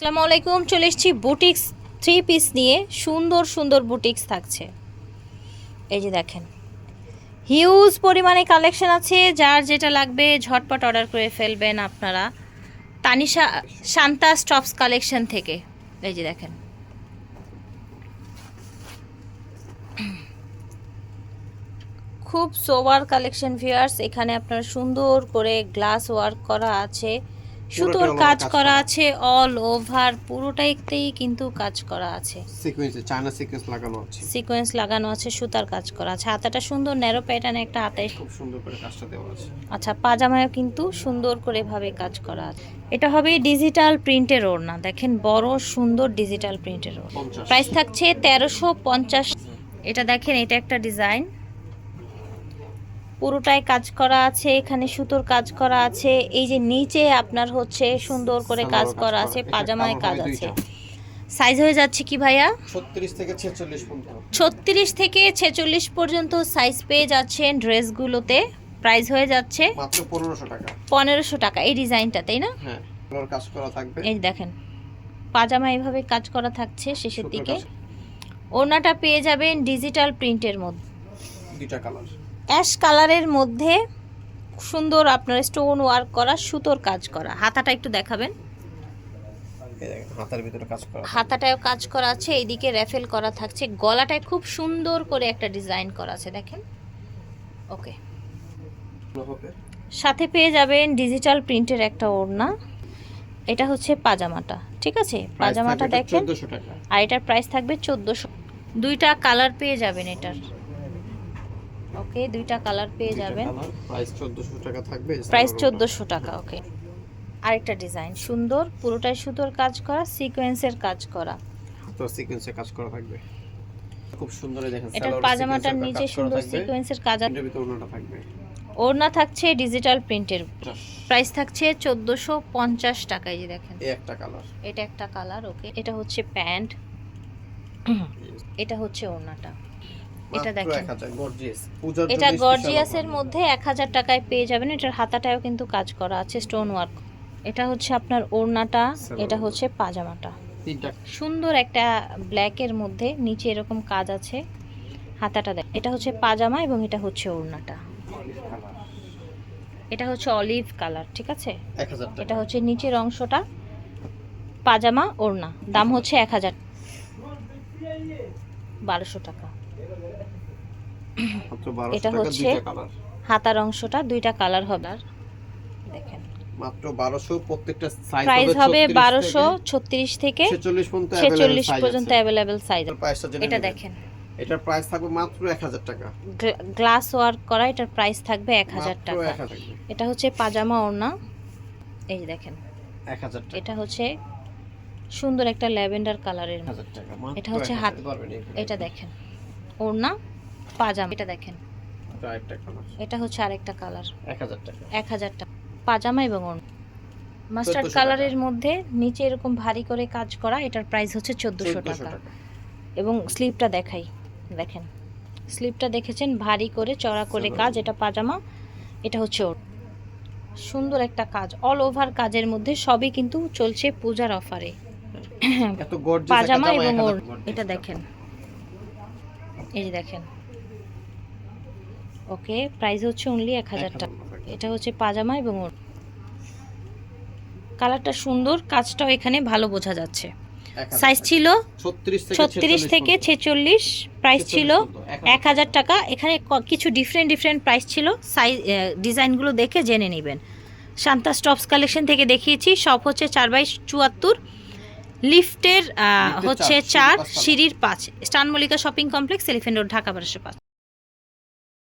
আসসালামু আলাইকুম, চলে এসেছি বুটিক্স থ্রি পিস নিয়ে। সুন্দর সুন্দর বুটিক্স থাকছে। এই যে দেখেন হিউজ পরিমাণে কালেকশন আছে। যার যেটা লাগবে ঝটপট অর্ডার করে ফেলবেন আপনারা। তানিশা, শান্তা স্টপস কালেকশন থেকে। এই যে দেখেন। খুব সোবার কালেকশন ভিউয়ার্স এখানে আপনার সুন্দর করে গ্লাস ওয়ার্ক করা আছে। সুতোর কাজ করা। আছে অল ওভার পুরোটাইতেই কিন্তু কাজ করা আছে। সিকোয়েন্সে চায়না সিকোয়েন্স লাগানো আছে। সিকোয়েন্স লাগানো আছে সুতার কাজ করা আছে। হাতাটা সুন্দর ন্যারো প্যাটার্নে একটা হাতায় খুব সুন্দর করে কাজটা দেওয়া আছে। আচ্ছা পাজামায়ও কিন্তু সুন্দর করে ভাবে কাজ করা আছে। এটা হবে ডিজিটাল প্রিন্টের ওড়না। দেখেন বড় সুন্দর ডিজিটাল প্রিন্টের ওড়না। প্রাইস থাকছে তেরোশো পঞ্চাশ। এটা দেখেন এটা একটা ডিজাইন পুরোটাই কাজ করা আছে এখানে সুতোর কাজ করা আছে এই যে নিচে আপনার হচ্ছে সুন্দর করে কাজ করা আছে পাজামায় কাজ আছে। সাইজ হয়ে যাচ্ছে কি ভাইয়া? ছত্রিশ থেকে ছেচল্লিশ পর্যন্ত। ছত্রিশ থেকে ছেচল্লিশ পর্যন্ত সাইজ পেয়ে যাচ্ছেন ড্রেসগুলোতে। প্রাইস হয়ে যাচ্ছে পনেরোশো টাকা। পনেরোশো টাকা এই ডিজাইনটা তাই না? হ্যাঁ কাজ করা থাকবে। এই দেখেন পাজামা এভাবে কাজ করা থাকছে শেষের দিকে। ওনাটা পেয়ে যাবেন ডিজিটাল প্রিন্টের মধ্যে। দুইটা কালার অ্যাশ কালারের মধ্যে সুন্দর আপনার স্টোন ওয়ার্ক করা সুতোর কাজ করা। হাতাটা একটু দেখাবেন। হাতার ভিতরে কাজ করা। হাতাটাও কাজ করা আছে এইদিকে র্যাফেল করা থাকছে। গলাটায় খুব সুন্দর করে একটা ডিজাইন করা আছে দেখেন। ওকে সাথে পেয়ে যাবেন ডিজিটাল প্রিন্টের একটা ওড়না। এটা হচ্ছে পাজামাটা ঠিক আছে? পাজামাটা দেখেন। আর এটার প্রাইস থাকবে চোদ্দোশো। দুইটা কালার পেয়ে যাবেন এটার। ওকে দুইটা কালার পেয়ে যাবেন। প্রাইস চোদ্দশো টাকা থাকবে প্রাইস চোদ্দোশো টাকা ওকে। আরেকটা ডিজাইন সুন্দর পুরোটাই সুতোর কাজ করা সিকোয়েন্সের কাজ করা। তো সিকোয়েন্সে কাজ করা থাকবে। খুব সুন্দর এই দেখেন সালোয়ার পাজামাটার নিচে সুন্দর সিকোয়েন্সের কাজ আছে। ভিতরে ওড়নাটা থাকবে। ওড়না থাকছে ডিজিটাল প্রিন্টের প্রাইস থাকছে চোদ্দোশো পঞ্চাশ টাকায় যে দেখেন। এই একটা কালার। এটা একটা কালার ওকে। এটা হচ্ছে প্যান্ট। এটা হচ্ছে ওড়নাটা। এটা দেখেন। এটা গর্জিয়াসের মধ্যে এক হাজার টাকায় পেয়ে যাবেন। এটার হাতাটাও কিন্তু কাজ করা আছে স্টোন ওয়ার্ক এটা হচ্ছে আপনার ওড়নাটা এটা হচ্ছে পাজামাটা। সুন্দর একটা ব্ল্যাকের মধ্যে নিচে এরকম কাজ আছে। হাতাটা দেখ এটা হচ্ছে পাজামা এবং এটা হচ্ছে ওড়নাটা। এটা হচ্ছে অলিভ কালার ঠিক আছে? এটা হচ্ছে নিচের অংশটা পাজামা ওড়না। দাম হচ্ছে এক হাজার বারোশো টাকা। মাত্র 1200 এটা হচ্ছে হাতার অংশটা দুইটা কালার হবে। আর দেখেন। মাত্র 1200 প্রত্যেকটা সাইজ প্রাইস হবে বারোশো ছত্রিশ থেকে 46 পর্যন্ত। অ্যাভেলেবেল সাইজ এটা দেখেন। এটার প্রাইস থাকবে মাত্র 1000 টাকা। গ্লাস ওয়ার্ক করা এটার প্রাইস থাকবে এক হাজার টাকা। 1000 টাকা। এটা হচ্ছে পাজামা ওড়না। এই দেখেন। 1000 টাকা। এটা হচ্ছে সুন্দর একটা ল্যাভেন্ডার কালারের 1000 টাকা এটা হচ্ছে হাত। এটা দেখেন। ওড়না পাজামা। এটা দেখেন। এটা হচ্ছে আরেকটা কালার এক হাজার টাকা। পাজামা এবং ওড়না। মাস্টার্ড কালারের মধ্যে নিচে এরকম ভারী করে কাজ করা এটার প্রাইস হচ্ছে চোদ্দোশো টাকা। টাকা। এবং স্লিপটা দেখাই। দেখেন। স্লিপটা দেখেছেন ভারী করে চড়া করে কাজ এটা পাজামা এটা হচ্ছে ওর সুন্দর একটা কাজ। অল ওভার কাজের মধ্যে সবই কিন্তু চলছে পূজার অফারে পাজামা এবং ওর এটা দেখেন। এই যে দেখেন। ওকে প্রাইস হচ্ছে অনলি এক হাজার টাকা। এটা হচ্ছে পাজামা এবং ওর কালারটা সুন্দর কাজটাও এখানে ভালো বোঝা যাচ্ছে। সাইজ ছিল ছত্রিশ থেকে ছেচল্লিশ প্রাইস ছিল এক হাজার টাকা। এখানে কিছু ডিফারেন্ট ডিফারেন্ট প্রাইস ছিল। সাইজ ডিজাইনগুলো দেখে জেনে নেবেন। শান্তা স্টপস কালেকশন থেকে দেখিয়েছি। সব হচ্ছে চার বাইশ চুয়াত্তর। লিফটের হচ্ছে চার, সিঁড়ির পাঁচ। স্টান Mallika shopping complex elephant road Dhaka বারোশো পাঁচ।